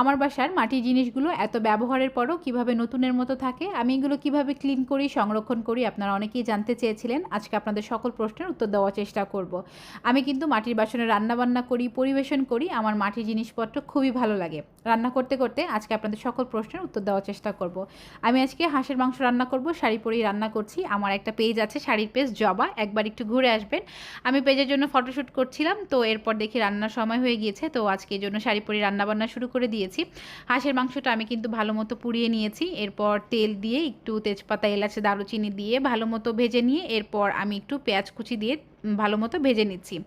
আমার বাসার মাটির জিনিসগুলো এত ব্যবহারের পরও কীভাবে নতুনের মতো থাকে, আমি এগুলো কীভাবে ক্লিন করি, সংরক্ষণ করি, আপনারা অনেকেই জানতে চেয়েছিলেন। আজকে আপনাদের সকল প্রশ্নের উত্তর দেওয়ার চেষ্টা করব। আমি কিন্তু মাটির বাসনে রান্নাবান্না করি, পরিবেশন করি, আমার মাটির জিনিসপত্র খুবই ভালো লাগে। রান্না করতে করতে আজকে আপনাদের সকল প্রশ্নের উত্তর দেওয়ার চেষ্টা করব। আমি আজকে হাঁসের মাংস রান্না করব, শাড়ি পরেই রান্না করছি। আমার একটা পেজ আছে, শাড়ির পেজ জবা। একবার একটু ঘুরে আসবেন। আমি পেজের জন্য ফটোশ্যুট করছিলাম, তো এরপর দেখি রান্নার সময় হয়ে গিয়েছে, তো আজকে এই জন্য শাড়ি পরে রান্নাবান্না শুরু করে দিয়েছি। হাঁসের মাংসটা আমি কিন্তু ভালো মতো পুড়িয়ে নিয়েছি। এরপর তেল দিয়ে একটু তেজপাতা, এলাচি, দারুচিনি দিয়ে ভালো মতো ভেজে নিয়ে, এরপর আমি একটু পেঁয়াজ কুচি দিয়ে ভালো মতো ভেজে নিচ্ছি।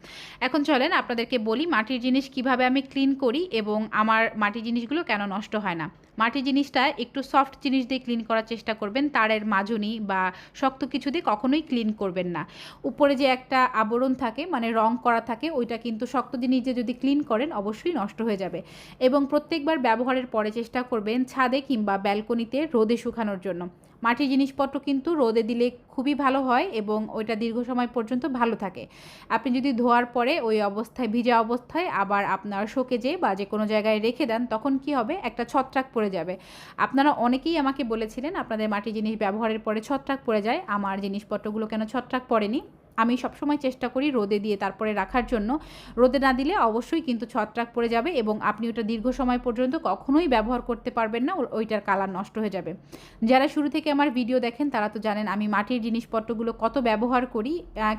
এখন চলেন আপনাদেরকে বলি মাটির জিনিস কীভাবে আমি ক্লিন করি এবং আমার মাটির জিনিসগুলো কেন নষ্ট হয় না। মাটির জিনিসটা একটু সফট জিনিস দিয়ে ক্লিন করার চেষ্টা করবেন, তারের মাজনি বা শক্ত কিছু দিয়ে কখনোই ক্লিন করবেন না। উপরে যে একটা আবরণ থাকে মানে রং করা থাকে, ওইটা কিন্তু শক্ত জিনিস দিয়ে যদি ক্লিন করেন অবশ্যই নষ্ট হয়ে যাবে। এবং প্রত্যেকবার ব্যবহারের পরে চেষ্টা করবেন ছাদে কিংবা ব্যালকনিতে রোদে শুকানোর জন্য। মাটির জিনিসপত্র কিন্তু রোদে দিলে খুবই ভালো হয় এবং ওইটা দীর্ঘ সময় পর্যন্ত ভালো থাকে। আপনি যদি ধোয়ার পরে ওই অবস্থায়, ভিজা অবস্থায় আবার আপনার শোকেজে বা যে কোনো জায়গায় রেখে দেন, তখন কি হবে? একটা ছত্রাক পড়ে যাবে। আপনারা অনেকেই আমাকে বলেছিলেন আপনাদের মাটির জিনিস ব্যবহারের পরে ছত্রাক পড়ে যায়। আমার জিনিসপত্রগুলো কেন ছত্রাক পড়েনি? আমি সবসময় চেষ্টা করি রোদে দিয়ে তারপরে রাখার জন্য। রোদে না দিলে অবশ্যই কিন্তু ছত্রাক পড়ে যাবে এবং আপনি ওটা দীর্ঘ সময় পর্যন্ত কখনোই ব্যবহার করতে পারবেন না ওইটার কালার নষ্ট হয়ে যাবে। যারা শুরু থেকে আমার ভিডিও দেখেন তারা তো জানেন আমি মাটির জিনিসপত্রগুলো কত ব্যবহার করি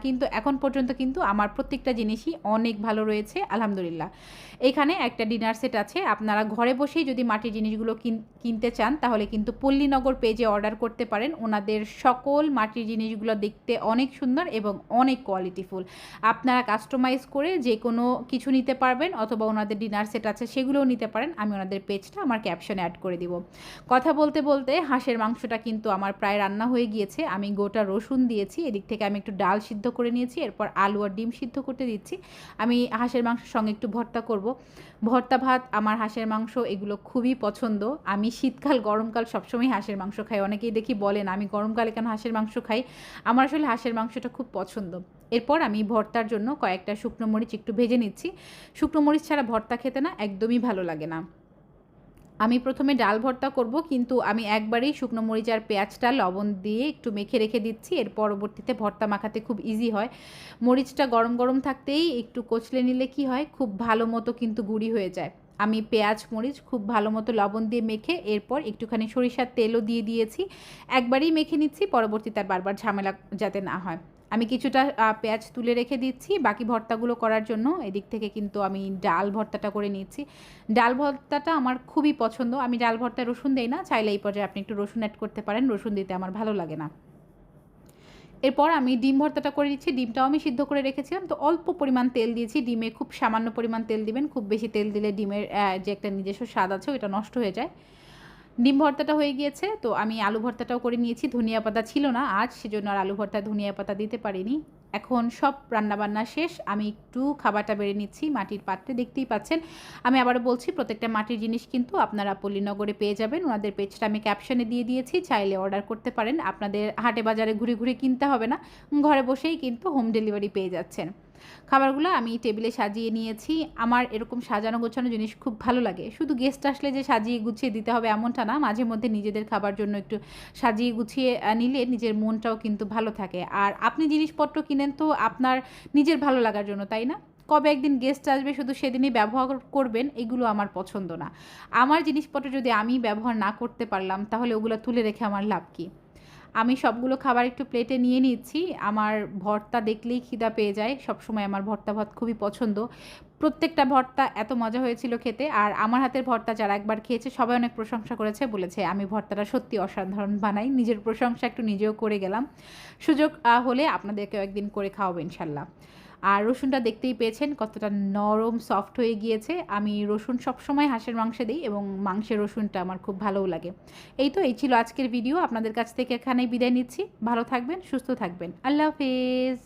কিন্তু এখন পর্যন্ত কিন্তু আমার প্রত্যেকটা জিনিসই অনেক ভালো রয়েছে, আলহামদুলিল্লাহ। এখানে একটা ডিনার সেট আছে, আপনারা ঘরে বসেই যদি মাটির জিনিসগুলো কিনতে চান তাহলে কিন্তু পল্লীনগর পেজে অর্ডার করতে পারেন। ওনাদের সকল মাটির জিনিসগুলো দেখতে অনেক সুন্দর এবং অনেক কোয়ালিটিফুল আপনারা কাস্টমাইজ করে যে কোনো কিছু নিতে পারবেন অথবা ওনাদের ডিনার সেট আছে সেগুলোও নিতে পারেন, আমি ওনাদের পেজটা আমার ক্যাপশনে অ্যাড করে দিব। কথা বলতে বলতে হাঁসের মাংসটা কিন্তু আমার প্রায় রান্না হয়ে গিয়েছে, আমি গোটা রসুন দিয়েছি, এদিক থেকে আমি একটু ডাল সিদ্ধ করে নিয়েছি, এরপর আলু আর ডিম সিদ্ধ করতে দিচ্ছি। আমি হাঁসের মাংসের সঙ্গে একটু ভর্তা করব। ভর্তা ভাত আমার হাঁসের মাংস এগুলো খুবই পছন্দ। আমি শীতকাল, গরমকাল সবসময় হাঁসের মাংস খাই, অনেকেই দেখি বলেন, আমি গরমকালে কেন হাঁসের মাংস খাই? আমার আসলে হাঁসের মাংসটা খুব পছন্দ এরপর আমি ভর্তার জন্য কয়েকটা শুকনো মরিচ একটু ভেজে নিচ্ছি। শুকনো মরিচ ছাড়া ভর্তা খেতে না একদমই ভালো লাগে না। আমি প্রথমে ডাল ভর্তা করব, কিন্তু আমি একবারেই শুকনো মরিচ আর পেঁয়াজটা লবণ দিয়ে একটু মেখে রেখে দিচ্ছি। এর পরবর্তীতে ভর্তা মাখাতে খুব ইজি হয়। মরিচটা গরম গরম থাকতেই একটু কচলে নিলে কি হয়, খুব ভালো মতো কিন্তু গুঁড়ি হয়ে যায়। আমি পেঁয়াজ, মরিচ খুব ভালো মতো লবণ দিয়ে মেখে এরপর একটুখানি সরিষার তেলও দিয়ে দিয়েছি। একবারেই মেখে নিচ্ছি, পরবর্তীতে আর বারবার ঝামেলা যাতে না হয়। আমি কিছুটা পেঁয়াজ তুলে রেখে দিচ্ছি। বাকি ভর্তাগুলো করার জন্য এদিক থেকে কিন্তু আমি ডাল ভর্তাটা করে নিচ্ছি। ডাল ভর্তাটা আমার খুবই পছন্দ। আমি ডাল ভর্তায় রসুন দেই না, চাইলে এই পর্যায়ে আপনি একটু রসুন অ্যাড করতে পারেন। রসুন দিতে আমার ভালো লাগে না। এরপর আমি ডিম ভর্তাটা করে দিচ্ছি ডিমটাও আমি সিদ্ধ করে রেখেছিলাম। তো অল্প পরিমাণ তেল দিয়েছি। ডিমে খুব সামান্য পরিমাণ তেল দিবেন। খুব বেশি তেল দিলে ডিমের যে একটা নিজস্ব স্বাদ আছে, ওইটা নষ্ট হয়ে যায়। ডিম ভর্তাটা হয়ে গিয়েছে, তো আমি আলু ভর্তাটাও করে নিয়েছি। ধনিয়া পাতা ছিল না আজ, সেজন্য আর আলু ভর্তা ধনিয়া পাতা দিতে পারিনি। এখন সব রান্নাবান্না শেষ, আমি একটু খাবারটা বেড়ে নিচ্ছি মাটির পাত্রে, দেখতেই পাচ্ছেন। আমি আবারও বলছি, প্রত্যেকটা মাটির জিনিস কিন্তু আপনারা পল্লীনগরে পেয়ে যাবেন। ওনাদের পেজটা আমি ক্যাপশনে দিয়ে দিয়েছি, চাইলে অর্ডার করতে পারেন। আপনাদের হাটে বাজারে ঘুরে ঘুরে কিনতে হবে না, ঘরে বসেই কিন্তু হোম ডেলিভারি পেয়ে যাচ্ছেন। খাবারগুলো আমি টেবিলে সাজিয়ে নিয়েছি। আমার এরকম সাজানো গোছানো জিনিস খুব ভালো লাগে। শুধু গেস্ট আসলে যে সাজিয়ে গুছিয়ে দিতে হবে এমনটা না, মাঝে মধ্যে নিজেদের খাবার জন্য একটু সাজিয়ে গুছিয়ে নিলে নিজের মনটাও কিন্তু ভালো থাকে। আর আপনি জিনিসপত্র কিনেন তো আপনার নিজের ভালো লাগার জন্য, তাই না? কবে একদিন গেস্ট আসবে শুধু সেদিনই ব্যবহার করবেন, এগুলো আমার পছন্দ না। আমার জিনিসপত্র যদি আমি ব্যবহার না করতে পারলাম, তাহলে ওগুলো তুলে রেখে আমার লাভ কী? আমি সবগুলো খাবার একটু প্লেটে নিয়ে নিচ্ছি। আমার ভর্তা দেখলেই খিদা পেয়ে যায়। সবসময় আমার ভর্তা ভাত খুবই পছন্দ। প্রত্যেকটা ভর্তা এত মজা হয়েছিল খেতে। আর আমার হাতের ভর্তা যারা একবার খেয়েছে, সবাই অনেক প্রশংসা করেছে। বলেছে, আমি ভর্তাটা সত্যি অসাধারণ বানাই। নিজের প্রশংসা একটু নিজেও করে গেলাম। সুযোগ হলে আপনাদেরকেও একদিন করে খাওয়াবো ইনশাল্লাহ। আর রসুনটা দেখতেই পেয়েছেন, কতটা নরম সফট হয়ে গিয়েছে। আমি রসুন সবসময় হাঁসের মাংসে দিই এবং মাংসের রসুনটা আমার খুব ভালোও লাগে। এই তো, এই ছিল আজকের ভিডিও আপনাদের কাছ থেকে এখানেই বিদায় নিচ্ছি। ভালো থাকবেন, সুস্থ থাকবেন। আল্লাহ হাফেজ।